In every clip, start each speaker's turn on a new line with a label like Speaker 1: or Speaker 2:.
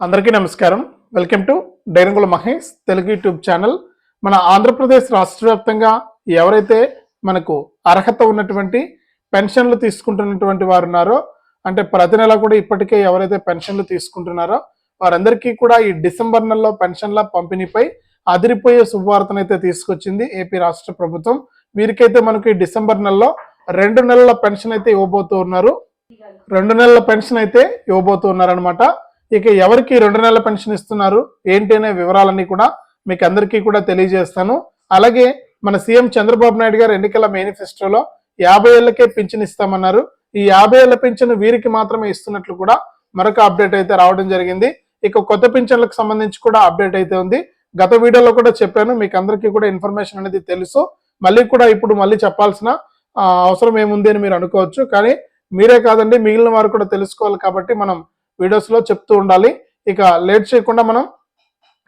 Speaker 1: అందరికీ నమస్కారం. Welcome to Dairangula Mahesh Telugu YouTube channel. మన ఆంధ్రప్రదేశ్ రాష్ట్ర వ్యాప్తంగా ఎవరైతే మనకు అర్హత ఉన్నటువంటి పెన్షన్లు తీసుకుంటున్నటువంటి వారు ఉన్నారో అంటే ప్రతి నెల కూడా ఇప్పటికే ఎవరైతే పెన్షన్లు తీసుకుంటున్నారో వారందరికీ కూడా ఈ డిసెంబర్ నెలలో పెన్షన్ల పంపిణీపై అదిరిపోయే శుభవార్తనైతే తీసుకొచ్చింది ఏపీ రాష్ట్ర ప్రభుత్వం. వీరికైతే మనకు ఈ డిసెంబర్ నెలలో రెండు నెలల పెన్షన్ అయితే ఇవ్వబోతూ ఉన్నారు. రెండు నెలల పెన్షన్ అయితే ఇవ్వబోతూ ఉన్నారనమాట ఇక ఎవరికి రెండు నెలల పెన్షన్ ఇస్తున్నారు ఏంటి అనే వివరాలన్నీ కూడా మీకు అందరికీ కూడా తెలియజేస్తాను. అలాగే మన సీఎం చంద్రబాబు నాయుడు గారు ఎన్నికల మేనిఫెస్టోలో యాభై ఏళ్ళకే పింఛన్ ఇస్తామన్నారు. ఈ యాభై ఏళ్ళ పింఛన్ వీరికి మాత్రమే ఇస్తున్నట్లు కూడా మరొక అప్డేట్ అయితే రావడం జరిగింది. ఇక కొత్త పింఛన్లకు సంబంధించి కూడా అప్డేట్ అయితే ఉంది. గత వీడియోలో కూడా చెప్పాను మీకు అందరికీ కూడా ఇన్ఫర్మేషన్ అనేది తెలుసు. మళ్ళీ కూడా ఇప్పుడు మళ్ళీ చెప్పాల్సిన అవసరం ఏముంది అని మీరు అనుకోవచ్చు. కానీ మీరే కాదండి మిగిలిన వారు కూడా తెలుసుకోవాలి కాబట్టి మనం వీడియోస్లో చెప్తూ ఉండాలి. ఇక లేట్ చేయకుండా మనం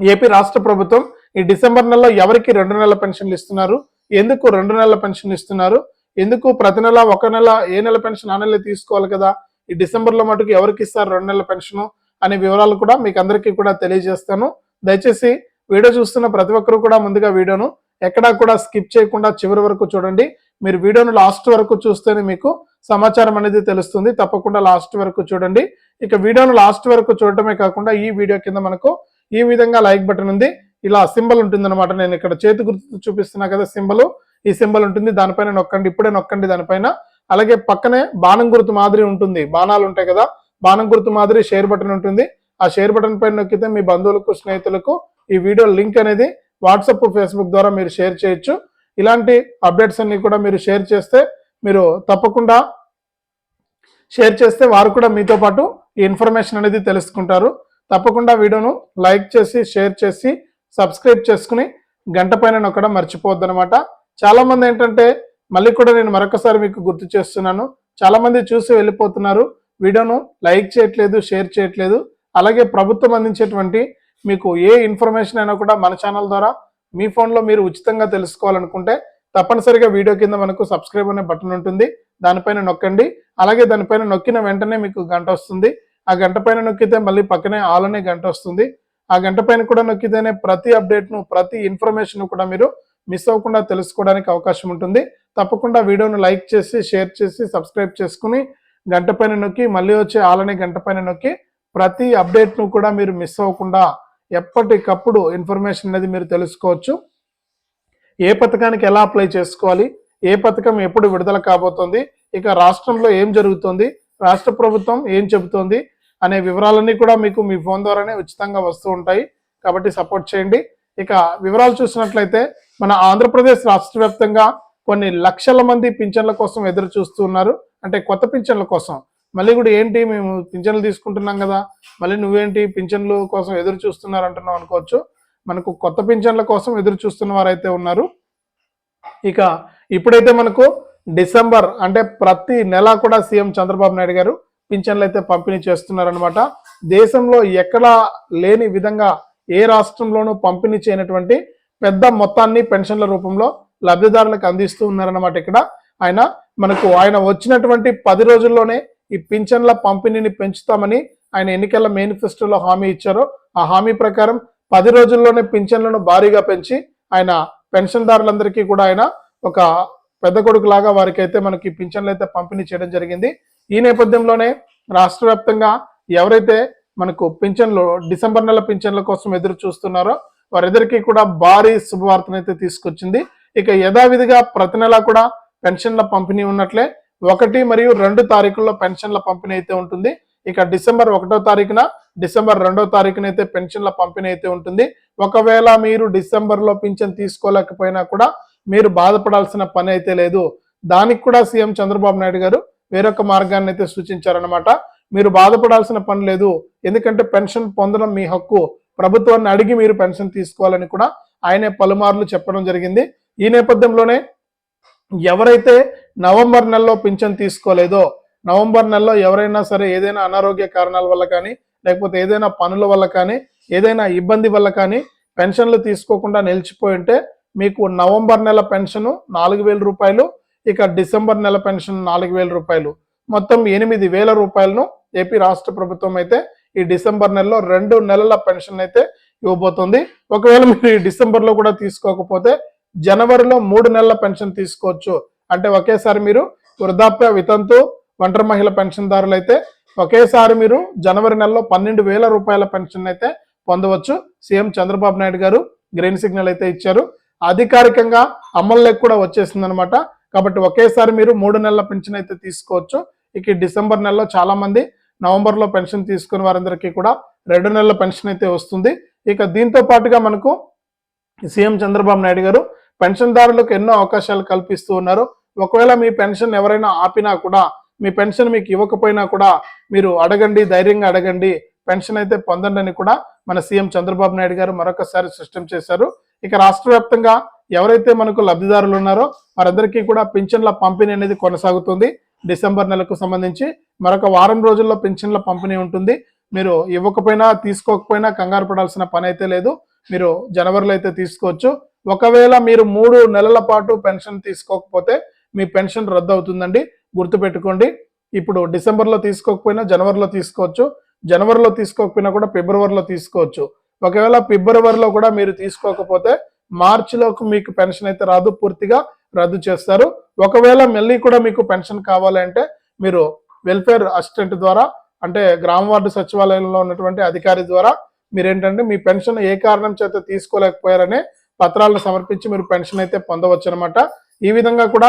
Speaker 1: ఏపీ రాష్ట్ర ప్రభుత్వం ఈ డిసెంబర్ నెలలో ఎవరికి రెండు నెలల పెన్షన్లు ఇస్తున్నారు? ఎందుకు రెండు నెలల పెన్షన్ ఇస్తున్నారు? ఎందుకు ప్రతి నెల ఒక నెల ఏ నెల పెన్షన్ ఆ నెల తీసుకోవాలి కదా? ఈ డిసెంబర్లో మటుకు ఎవరికి ఇస్తారు రెండు నెలల పెన్షన్ అనే వివరాలు కూడా మీకు అందరికీ కూడా తెలియజేస్తాను. దయచేసి వీడియో చూస్తున్న ప్రతి ఒక్కరు కూడా ముందుగా వీడియోను ఎక్కడా కూడా స్కిప్ చేయకుండా చివరి వరకు చూడండి. మీరు వీడియోను లాస్ట్ వరకు చూస్తేనే మీకు సమాచారం అనేది తెలుస్తుంది. తప్పకుండా లాస్ట్ వరకు చూడండి. ఇక వీడియోను లాస్ట్ వరకు చూడటమే కాకుండా ఈ వీడియో కింద మనకు ఈ విధంగా లైక్ బటన్ ఉంది. ఇలా సింబల్ ఉంటుంది అనమాట నేను ఇక్కడ చేతి గుర్తు చూపిస్తున్నా కదా సింబల్. ఈ సింబల్ ఉంటుంది. దానిపైన నొక్కండి. ఇప్పుడే నొక్కండి దానిపైన. అలాగే పక్కనే బాణం గుర్తు మాదిరి ఉంటుంది. బాణాలు ఉంటాయి కదా. బాణం గుర్తు మాదిరి షేర్ బటన్ ఉంటుంది. ఆ షేర్ బటన్ పైన నొక్కితే మీ బంధువులకు స్నేహితులకు ఈ వీడియో లింక్ అనేది వాట్సాప్ ఫేస్బుక్ ద్వారా మీరు షేర్ చేయొచ్చు. ఇలాంటి అప్డేట్స్ అన్ని కూడా మీరు షేర్ చేస్తే మీరు తప్పకుండా షేర్ చేస్తే వారు కూడా మీతో పాటు ఈ ఇన్ఫర్మేషన్ అనేది తెలుసుకుంటారు. తప్పకుండా వీడియోను లైక్ చేసి షేర్ చేసి సబ్స్క్రైబ్ చేసుకుని గంట పైన నొక్కడం మర్చిపోవద్దు అనమాట చాలామంది ఏంటంటే మళ్ళీ కూడా నేను మరొకసారి మీకు గుర్తు చేస్తున్నాను. చాలామంది చూసి వెళ్ళిపోతున్నారు. వీడియోను లైక్ చేయట్లేదు షేర్ చేయట్లేదు. అలాగే ప్రభుత్వం అందించేటువంటి మీకు ఏ ఇన్ఫర్మేషన్ అయినా కూడా మన ఛానల్ ద్వారా మీ ఫోన్లో మీరు ఉచితంగా తెలుసుకోవాలనుకుంటే తప్పనిసరిగా వీడియో కింద మనకు సబ్స్క్రైబ్ అనే బటన్ ఉంటుంది. దానిపైన నొక్కండి. అలాగే దానిపైన నొక్కిన వెంటనే మీకు గంట వస్తుంది. ఆ గంట పైన నొక్కితే మళ్ళీ పక్కనే ఆల్ అనే గంట వస్తుంది. ఆ గంట పైన కూడా నొక్కితేనే ప్రతి అప్డేట్ను ప్రతి ఇన్ఫర్మేషన్ కూడా మీరు మిస్ అవ్వకుండా తెలుసుకోవడానికి అవకాశం ఉంటుంది. తప్పకుండా వీడియోను లైక్ చేసి షేర్ చేసి సబ్స్క్రైబ్ చేసుకుని గంట పైన నొక్కి మళ్ళీ వచ్చే ఆలనే గంట పైన నొక్కి ప్రతి అప్డేట్ను కూడా మీరు మిస్ అవ్వకుండా ఎప్పటికప్పుడు ఇన్ఫర్మేషన్ అనేది మీరు తెలుసుకోవచ్చు. ఏ పథకానికి ఎలా అప్లై చేసుకోవాలి? ఏ పథకం ఎప్పుడు విడుదల కాబోతోంది? ఇక రాష్ట్రంలో ఏం జరుగుతోంది? రాష్ట్ర ప్రభుత్వం ఏం చెబుతోంది? అనే వివరాలన్నీ కూడా మీకు మీ ఫోన్ ద్వారానే ఉచితంగా వస్తూ ఉంటాయి. కాబట్టి సపోర్ట్ చేయండి. ఇక వివరాలు చూసినట్లయితే మన ఆంధ్రప్రదేశ్ రాష్ట్ర వ్యాప్తంగా కొన్ని లక్షల మంది పింఛన్ల కోసం ఎదురు చూస్తున్నారు అంటే కొత్త పింఛన్ల కోసం. మళ్ళీ కూడా ఏంటి మేము పింఛన్లు తీసుకుంటున్నాం కదా. మళ్ళీ నువ్వేంటి పింఛన్లు కోసం ఎదురు చూస్తున్నారు అంటున్నావు అనుకోవచ్చు. మనకు కొత్త పింఛన్ల కోసం ఎదురు చూస్తున్న వారైతే ఉన్నారు. ఇక ఇప్పుడైతే మనకు డిసెంబర్ అంటే ప్రతి నెల కూడా సీఎం చంద్రబాబు నాయుడు గారు పింఛన్లు అయితే పంపిణీ చేస్తున్నారనమాట దేశంలో ఎక్కడా లేని విధంగా ఏ రాష్ట్రంలోనూ పంపిణీ చేయనటువంటి పెద్ద మొత్తాన్ని పెన్షన్ల రూపంలో లబ్ధిదారులకు అందిస్తూ ఉన్నారన్నమాట ఇక్కడ. ఆయన మనకు ఆయన వచ్చినటువంటి పది రోజుల్లోనే ఈ పింఛన్ల పంపిణీని పెంచుతామని ఆయన ఎన్నికల మేనిఫెస్టోలో హామీ ఇచ్చారు. ఆ హామీ ప్రకారం పది రోజుల్లోనే పింఛన్లను భారీగా పెంచి ఆయన పెన్షన్దారులందరికీ కూడా ఆయన ఒక పెద్ద కొడుకు లాగా వారికి అయితే మనకి పింఛన్లు అయితే పంపిణీ చేయడం జరిగింది. ఈ నేపథ్యంలోనే రాష్ట్ర వ్యాప్తంగా ఎవరైతే మనకు పింఛన్లు డిసెంబర్ నెల పింఛన్ల కోసం ఎదురు చూస్తున్నారో వారిద్దరికీ కూడా భారీ శుభవార్తనైతే తీసుకొచ్చింది. ఇక యథావిధిగా ప్రతి నెలా కూడా పెన్షన్ల పంపిణీ ఉన్నట్లే ఒకటి మరియు రెండు తారీఖుల్లో పెన్షన్ల పంపిణీ అయితే ఉంటుంది. ఇక డిసెంబర్ ఒకటో తారీఖున డిసెంబర్ రెండో తారీఖున అయితే పెన్షన్ల పంపిణీ అయితే ఉంటుంది. ఒకవేళ మీరు డిసెంబర్లో పింఛన్ తీసుకోలేకపోయినా కూడా మీరు బాధపడాల్సిన పని అయితే లేదు. దానికి కూడా సీఎం చంద్రబాబు నాయుడు గారు వేరొక మార్గాన్ని అయితే సూచించారనమాట మీరు బాధపడాల్సిన పని లేదు. ఎందుకంటే పెన్షన్ పొందడం మీ హక్కు. ప్రభుత్వాన్ని అడిగి మీరు పెన్షన్ తీసుకోవాలని కూడా ఆయనే పలుమార్లు చెప్పడం జరిగింది. ఈ నేపథ్యంలోనే ఎవరైతే నవంబర్ నెలలో పింఛన్ తీసుకోలేదో నవంబర్ నెలలో ఎవరైనా సరే ఏదైనా అనారోగ్య కారణాల వల్ల కానీ లేకపోతే ఏదైనా పనుల వల్ల కానీ ఏదైనా ఇబ్బంది వల్ల కానీ పెన్షన్లు తీసుకోకుండా నిలిచిపోయి ఉంటే మీకు నవంబర్ నెల పెన్షన్ నాలుగు వేల రూపాయలు ఇక డిసెంబర్ నెల పెన్షన్ నాలుగు వేల రూపాయలు. మొత్తం ఎనిమిది వేల రూపాయలను ఏపీ రాష్ట్ర ప్రభుత్వం అయితే ఈ డిసెంబర్ నెలలో రెండు నెలల పెన్షన్ అయితే ఇవ్వబోతుంది. ఒకవేళ మీరు ఈ డిసెంబర్లో కూడా తీసుకోకపోతే జనవరిలో మూడు నెలల పెన్షన్ తీసుకోవచ్చు. అంటే ఒకేసారి మీరు వృద్ధాప్య వితంతు ఒంటరి మహిళ పెన్షన్దారులు అయితే ఒకేసారి మీరు జనవరి నెలలో పన్నెండు వేల రూపాయల పెన్షన్ అయితే పొందవచ్చు. సీఎం చంద్రబాబు నాయుడు గారు గ్రీన్ సిగ్నల్ అయితే ఇచ్చారు. అధికారికంగా అమల్లోకి కూడా వచ్చేసిందనమాట కాబట్టి ఒకేసారి మీరు మూడు నెలల పెన్షన్ అయితే తీసుకోవచ్చు. ఇక డిసెంబర్ నెలలో చాలా మంది నవంబర్లో పెన్షన్ తీసుకున్న వారందరికీ కూడా రెండు నెలల పెన్షన్ అయితే వస్తుంది. ఇక దీంతో పాటుగా మనకు సీఎం చంద్రబాబు నాయుడు గారు పెన్షన్దారులకు ఎన్నో అవకాశాలు కల్పిస్తూ ఉన్నారు. ఒకవేళ మీ పెన్షన్ ఎవరైనా ఆపినా కూడా మీ పెన్షన్ మీకు ఇవ్వకపోయినా కూడా మీరు అడగండి ధైర్యంగా అడగండి. పెన్షన్ అయితే పొందండి అని కూడా మన సీఎం చంద్రబాబు నాయుడు గారు మరొకసారి స్పష్టం చేశారు. ఇక రాష్ట్ర వ్యాప్తంగా ఎవరైతే మనకు లబ్ధిదారులు ఉన్నారో వారందరికీ కూడా పింఛన్ల పంపిణీ అనేది కొనసాగుతుంది. డిసెంబర్ నెలకు సంబంధించి మరొక వారం రోజుల్లో పింఛన్ల పంపిణీ ఉంటుంది. మీరు ఇవ్వకపోయినా తీసుకోకపోయినా కంగారు పడాల్సిన పని అయితే లేదు. మీరు జనవరిలో అయితే తీసుకోవచ్చు. ఒకవేళ మీరు మూడు నెలల పాటు పెన్షన్ తీసుకోకపోతే మీ పెన్షన్ రద్దు అవుతుందండి గుర్తుపెట్టుకోండి. ఇప్పుడు డిసెంబర్లో తీసుకోకపోయినా జనవరిలో తీసుకోవచ్చు. జనవరిలో తీసుకోకపోయినా కూడా ఫిబ్రవరిలో తీసుకోవచ్చు. ఒకవేళ ఫిబ్రవరిలో కూడా మీరు తీసుకోకపోతే మార్చిలోకి మీకు పెన్షన్ అయితే రాదు పూర్తిగా రద్దు చేస్తారు. ఒకవేళ మళ్ళీ కూడా మీకు పెన్షన్ కావాలంటే మీరు వెల్ఫేర్ అసిస్టెంట్ ద్వారా అంటే గ్రామ వార్డు సచివాలయంలో ఉన్నటువంటి అధికారి ద్వారా మీరేంటంటే మీ పెన్షన్ ఏ కారణం చేత తీసుకోలేకపోయారనే పత్రాలను సమర్పించి మీరు పెన్షన్ అయితే పొందవచ్చు అనమాట ఈ విధంగా కూడా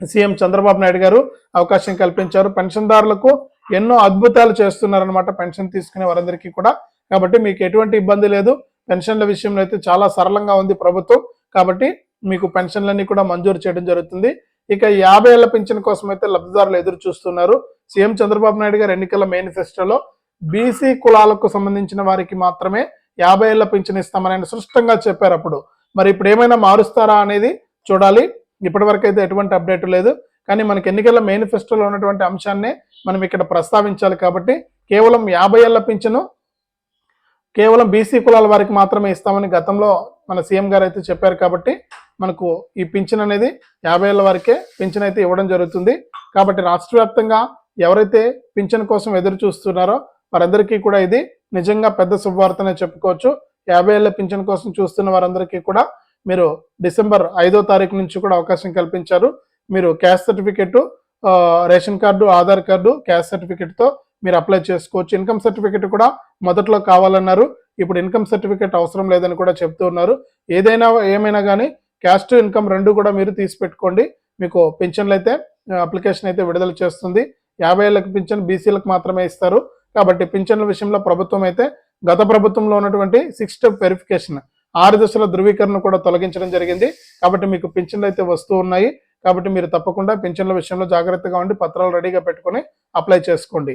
Speaker 1: సీఎం చంద్రబాబు నాయుడు గారు అవకాశం కల్పించారు. పెన్షన్దారులకు ఎన్నో అద్భుతాలు చేస్తున్నారనమాట పెన్షన్ తీసుకునే వారందరికీ కూడా. కాబట్టి మీకు ఎటువంటి ఇబ్బంది లేదు. పెన్షన్ల విషయంలో అయితే చాలా సరళంగా ఉంది ప్రభుత్వం. కాబట్టి మీకు పెన్షన్లన్నీ కూడా మంజూరు చేయడం జరుగుతుంది. ఇక యాభై ఏళ్ళ పింఛన్ కోసం అయితే లబ్ధిదారులు ఎదురు చూస్తున్నారు. సీఎం చంద్రబాబు నాయుడు గారు ఎన్నికల మేనిఫెస్టోలో బీసీ కులాలకు సంబంధించిన వారికి మాత్రమే యాభై ఏళ్ళ పింఛన్ ఇస్తామని ఆయన స్పష్టంగా చెప్పారు అప్పుడు. మరి ఇప్పుడు ఏమైనా మారుస్తారా అనేది చూడాలి. ఇప్పటివరకు అయితే ఎటువంటి అప్డేట్ లేదు. కానీ మనకి ఎన్నికల మేనిఫెస్టోలో ఉన్నటువంటి అంశాన్నే మనం ఇక్కడ ప్రస్తావించాలి కాబట్టి కేవలం యాభై ఏళ్ళ పింఛను కేవలం బీసీ కులాల వారికి మాత్రమే ఇస్తామని గతంలో మన సీఎం గారు అయితే చెప్పారు కాబట్టి మనకు ఈ పింఛన్ అనేది యాభై ఏళ్ళ వరకే పింఛన్ అయితే ఇవ్వడం జరుగుతుంది. కాబట్టి రాష్ట్ర వ్యాప్తంగా ఎవరైతే పింఛన్ కోసం ఎదురు చూస్తున్నారో వారందరికీ కూడా ఇది నిజంగా పెద్ద శుభవార్తనే చెప్పుకోవచ్చు. యాభై ఏళ్ళ పింఛన్ కోసం చూస్తున్న వారందరికీ కూడా మీరు డిసెంబర్ ఐదో తారీఖు నుంచి కూడా అవకాశం కల్పించారు. మీరు caste certificate ration card Aadhaar card caste సర్టిఫికెట్తో మీరు అప్లై చేసుకోవచ్చు. ఇన్కమ్ సర్టిఫికేట్ కూడా మొదట్లో కావాలన్నారు. ఇప్పుడు ఇన్కమ్ సర్టిఫికేట్ అవసరం లేదని కూడా చెప్తూ ఉన్నారు. ఏదైనా ఏమైనా కానీ క్యాస్ట్ ఇన్కమ్ రెండు కూడా మీరు తీసి పెట్టుకోండి మీకు పెన్షన్లు అయితే అప్లికేషన్ అయితే విడుదల చేస్తుంది. యాభై ఏళ్ళకి పింఛన్ బీసీలకు మాత్రమే ఇస్తారు. కాబట్టి పింఛన్ల విషయంలో ప్రభుత్వం అయితే గత ప్రభుత్వంలో ఉన్నటువంటి సిక్స్ స్టెప్ వెరిఫికేషన్ ఆరు దశల ధృవీకరణ కూడా తొలగించడం జరిగింది. కాబట్టి మీకు పింఛన్లు అయితే వస్తూ ఉన్నాయి. కాబట్టి మీరు తప్పకుండా పింఛన్ల విషయంలో జాగ్రత్తగా ఉండి పత్రాలు రెడీగా పెట్టుకొని అప్లై చేసుకోండి.